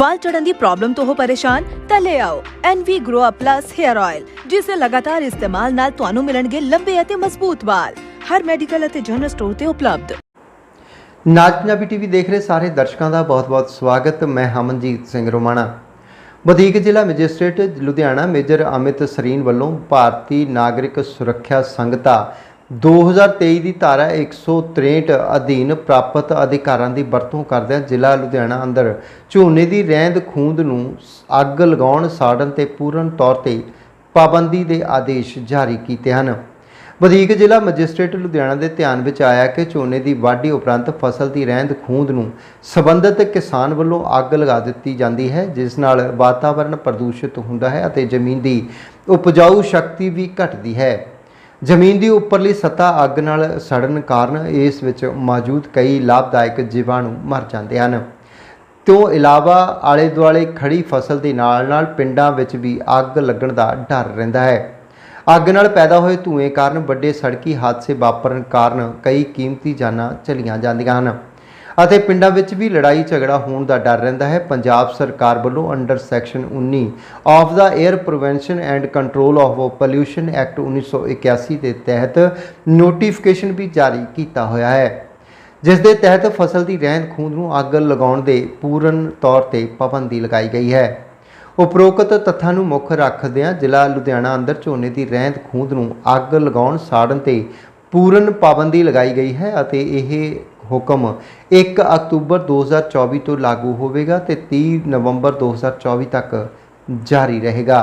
ਵਾਲ ਚੜਨ ਦੀ ਪ੍ਰੋਬਲਮ ਤੋਂ ਹੋ ਪਰੇਸ਼ਾਨ, ਤਾਂ ਲੈ ਆਓ NV Grow Up Plus Hair Oil ਜਿਸ ਦੇ ਲਗਾਤਾਰ ਇਸਤੇਮਾਲ ਨਾਲ ਤੁਹਾਨੂੰ ਮਿਲਣਗੇ ਲੰਬੇ ਅਤੇ ਮਜ਼ਬੂਤ ਵਾਲ। ਹਰ ਮੈਡੀਕਲ ਅਤੇ ਜਨਰਲ ਸਟੋਰ ਤੇ ਉਪਲਬਧ। ਨਾਜ ਪੰਜਾਬੀ ਟੀਵੀ ਦੇਖ ਰਹੇ ਸਾਰੇ ਦਰਸ਼ਕਾਂ ਦਾ ਬਹੁਤ-ਬਹੁਤ ਸਵਾਗਤ। ਮੈਂ ਹਮਨਜੀਤ ਸਿੰਘ ਰੋਮਾਣਾ। ਵਧੀਕ ਜ਼ਿਲ੍ਹਾ ਮੈਜਿਸਟ੍ਰੇਟ ਲੁਧਿਆਣਾ ਮੇਜਰ ਅਮਿਤ ਸਰੀਨ ਵੱਲੋਂ ਭਾਰਤੀ ਨਾਗਰਿਕ ਸੁਰੱਖਿਆ ਸੰਗਤਾ 2023 ਦੀ ਧਾਰਾ 163 ਅਧੀਨ ਪ੍ਰਾਪਤ ਅਧਿਕਾਰਾਂ ਦੀ ਵਰਤੋਂ ਕਰਦਿਆਂ ਜ਼ਿਲ੍ਹਾ ਲੁਧਿਆਣਾ ਅੰਦਰ ਝੋਨੇ ਦੀ ਰਹਿੰਦ ਖੂੰਦ ਨੂੰ ਅੱਗ ਲਗਾਉਣ, ਸਾੜਨ ਤੇ ਪੂਰਨ ਤੌਰ ਤੇ ਪਾਬੰਦੀ ਦੇ ਆਦੇਸ਼ ਜਾਰੀ ਕੀਤੇ ਹਨ। ਵਧੀਕ ਜ਼ਿਲ੍ਹਾ ਮੈਜਿਸਟ੍ਰੇਟ ਲੁਧਿਆਣਾ ਦੇ ਧਿਆਨ ਵਿੱਚ ਆਇਆ ਕਿ ਝੋਨੇ ਦੀ ਵਾਢੀ ਉਪਰੰਤ ਫਸਲ ਦੀ ਰਹਿੰਦ ਖੂੰਦ ਨੂੰ ਸਬੰਧਤ ਕਿਸਾਨ ਵੱਲੋਂ ਅੱਗ ਲਗਾ ਦਿੱਤੀ ਜਾਂਦੀ ਹੈ, ਜਿਸ ਨਾਲ ਵਾਤਾਵਰਣ ਪ੍ਰਦੂਸ਼ਿਤ ਹੁੰਦਾ ਹੈ ਅਤੇ ਜ਼ਮੀਨ ਦੀ ਉਪਜਾਊ ਸ਼ਕਤੀ ਵੀ ਘਟਦੀ ਹੈ। ਜ਼ਮੀਨ ਦੀ ਉੱਪਰਲੀ ਸਤ੍ਹਾ ਅੱਗ ਨਾਲ ਸੜਨ ਕਾਰਨ ਇਸ ਵਿੱਚ ਮੌਜੂਦ ਕਈ ਲਾਭਦਾਇਕ ਜੀਵਾਣੂ ਮਰ ਜਾਂਦੇ ਹਨ। ਤੋਂ ਇਲਾਵਾ ਆਲੇ ਦੁਆਲੇ ਖੜੀ ਫਸਲ ਦੇ ਨਾਲ ਨਾਲ ਪਿੰਡਾਂ ਵਿੱਚ ਵੀ ਅੱਗ ਲੱਗਣ ਦਾ ਡਰ ਰਹਿੰਦਾ ਹੈ। ਅੱਗ ਨਾਲ ਪੈਦਾ ਹੋਏ ਧੂਏ ਕਾਰਨ ਵੱਡੇ ਸੜਕੀ ਹਾਦਸੇ ਵਾਪਰਨ ਕਾਰਨ ਕਈ ਕੀਮਤੀ ਜਾਨਾਂ ਚਲੀਆਂ ਜਾਂਦੀਆਂ ਹਨ। ਅਤੇ ਪਿੰਡਾਂ ਵਿੱਚ ਵੀ ਲੜਾਈ ਝਗੜਾ ਹੋਣ ਦਾ ਡਰ ਰਹਿੰਦਾ ਹੈ। ਪੰਜਾਬ ਸਰਕਾਰ ਵੱਲੋਂ under section 19 of the air prevention and control of pollution act 1981 ਦੇ ਤਹਿਤ ਨੋਟੀਫਿਕੇਸ਼ਨ ਵੀ ਜਾਰੀ ਕੀਤਾ ਹੋਇਆ ਹੈ। ਜਿਸ ਦੇ ਤਹਿਤ ਫਸਲ ਦੀ ਰਹਿੰਦ ਖੂੰਦ ਨੂੰ ਅੱਗ ਲਗਾਉਣ ਦੇ ਪੂਰਨ ਤੌਰ ਤੇ ਪਾਬੰਦੀ ਲਗਾਈ ਗਈ ਹੈ। ਉਪਰੋਕਤ ਤੱਥਾਂ ਨੂੰ ਮੁੱਖ ਰੱਖਦਿਆਂ ਜ਼ਿਲ੍ਹਾ ਲੁਧਿਆਣਾ ਅੰਦਰ ਝੋਨੇ ਦੀ ਰਹਿੰਦ ਖੂੰਦ ਨੂੰ ਅੱਗ ਲਗਾਉਣ ਸਾੜਨ ਤੇ ਪੂਰਨ ਪਾਬੰਦੀ ਲਗਾਈ ਗਈ ਹੈ ਅਤੇ ਇਹ ਹੁਕਮ। 1 ਅਕਤੂਬਰ 2024 ਤੋਂ ਲਾਗੂ ਹੋਵੇਗਾ ਤੇ 30 ਨਵੰਬਰ 2024 ਤੱਕ ਜਾਰੀ ਰਹੇਗਾ।